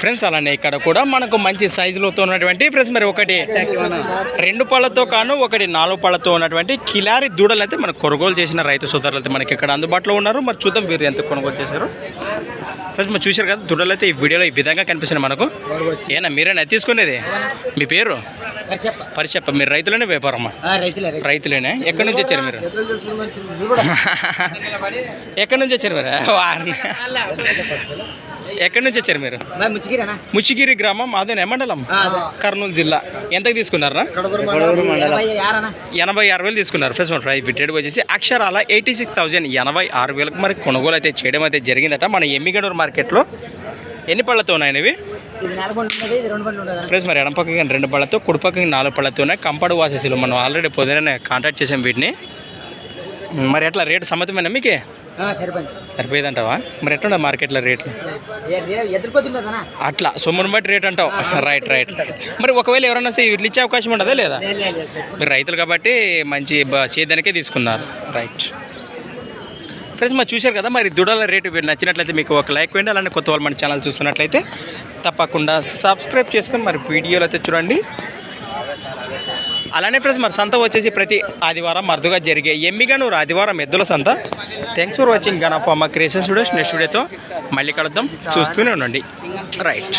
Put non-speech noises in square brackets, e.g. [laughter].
Friends అలానే ఇక్కడ కూడా మనకు మంచి సైజులతో ఉన్నటువంటి ఫ్రెండ్స్ మరి ఒకటి రెండు పళ్ళతో కాను ఒకటి నాలుగు పళ్ళతో ఉన్నటువంటి కిలారి దూడలు అయితే మనకు కొనుగోలు చేసిన రైతు సోదరులు అయితే మనకి ఇక్కడ అందుబాటులో ఉన్నారు. మరి చూద్దాం వీరు ఎంత కొనుగోలు చేశారు. ఫ్రెండ్స్ మరి చూశారు కదా దూడలు అయితే ఈ వీడియోలో ఈ విధంగా కనిపిస్తున్నాయి మనకు. ఏనా మీరేనా తీసుకునేది? మీ పేరు? పరిచప్ప మీరు రైతులనే వ్యాపారమ్మా రైతులే రైతులేనే? ఎక్కడి నుంచి వచ్చారు మీరు? ఎక్కడి నుంచి వచ్చారు మీరు? ఎక్కడి నుంచి వచ్చారు మీరు? ముచ్చిగిరి గ్రామం అదేనా మండలం? కర్నూలు జిల్లా. ఎంతకు తీసుకున్నారా ఎనభై ఆరు వేలు తీసుకున్నారు. ఫ్రెండ్స్ మన రేట్ వచ్చేసి అక్షరాల ఎయిటీ సిక్స్ థౌజండ్ ఎనభై ఆరు వేలకు మరి కొనుగోలు అయితే చేయడం అయితే జరిగిందట. మన ఎమ్మిగనూరు మార్కెట్లో ఎన్ని పళ్ళతో ఉన్నాయి ఇవి రెండు ఫ్రెండ్స్ మరి ఎడపక్కకి రెండు పళ్ళతో కుడిపక్కకి నాలుగు పళ్ళతో ఉన్నాయి కంపడు వాసేసీలు మనం ఆల్రెడీ పొద్దునే కాంటాక్ట్ చేసాం వీటిని. మరి ఎట్లా రేటు సమ్మతమేనా మీకే? సరిపోయింది. సరిపోయేదంటావా? మరి ఎట్లా మార్కెట్లో రేట్లు అట్లా సొమ్మును బట్టి రేట్ అంటావు. [laughs] Right right. మరి ఒకవేళ ఎవరైనా వస్తే ఇట్లా ఇచ్చే అవకాశం ఉండదా లేదా? మీరు రైతులు కాబట్టి మంచి సేద్యానికే తీసుకున్నారు. రైట్. ఫ్రెండ్స్ మరి చూశారు కదా మరి దుడల రేటు మీరు నచ్చినట్లయితే మీకు ఒక లైక్ వేయండి. అలానే కొత్త వాళ్ళు మన ఛానల్ చూస్తున్నట్లయితే తప్పకుండా సబ్స్క్రైబ్ చేసుకొని మరి వీడియోలు అయితే చూడండి. అలానే ఫ్రెండ్స్ మరి సంత వచ్చేసి ప్రతి ఆదివారం మరుదుగా జరిగే ఎమ్మిగనూరు ఆదివారం ఎద్దుల సంత. Thanks for watching gun of మా క్రియేషన్ స్టూడియోస్ నెక్స్ట్ వీడియోతో మళ్ళీ కలుద్దాం. చూస్తూనే ఉండండి. రైట్